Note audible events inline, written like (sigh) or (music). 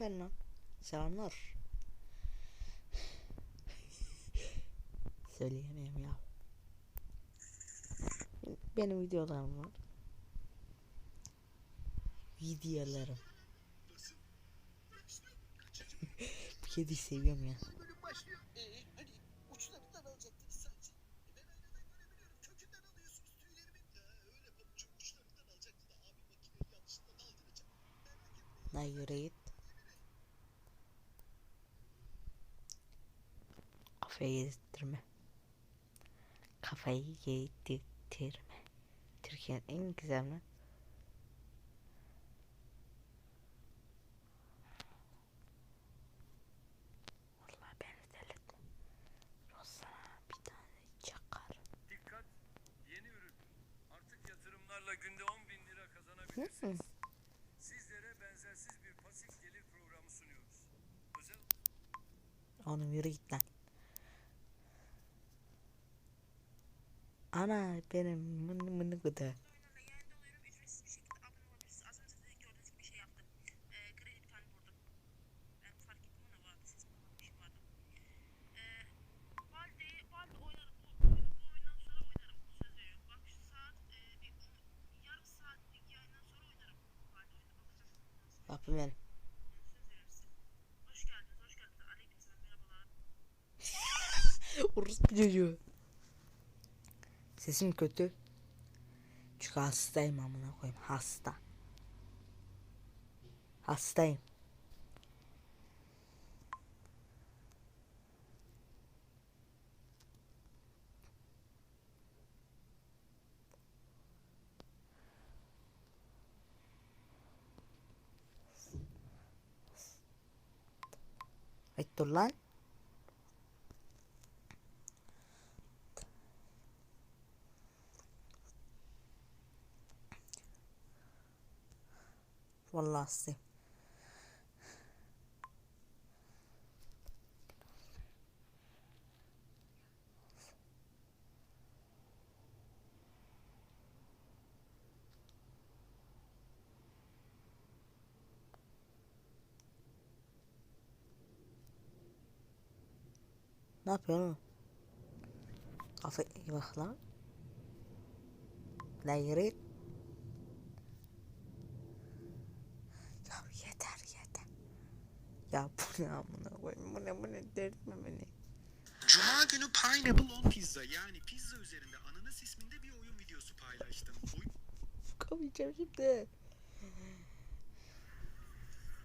Aferin lan. Selamlar. Söyleyemiyorum ya. Benim videolarım var. Videolarım. (laughs) Bu kediyi seviyorum ya. bölüm Kafayı yedirtme. Kafayı yedirtme. Türkiye'nin en yatırımlarla günde 10 bin lira kazanabilirsiniz. Sizlere benzersiz bir pasif gelir programı sunuyoruz. Özel Oğlum yürü git lan. Ana benim mını mını gıdı. Bu, bu. Bak Yapın benim. söz veriyorum Sesim kötü. Çünkü hastayım amına koyayım. Hasta. Hastayım. Ay dur lan. Vallahi hastayım. Ne yapıyorsun oğlum? Kafa iyi bak lan. Lan yürü git. Ya yeter yeter. Ya bu ne amına koyayım bu ne bu ne delirtme beni. Cuma günü Pineapple on Pizza yani pizza üzerinde ananas isminde bir oyun videosu paylaştım. Oyun Çıkamayacağım şimdi.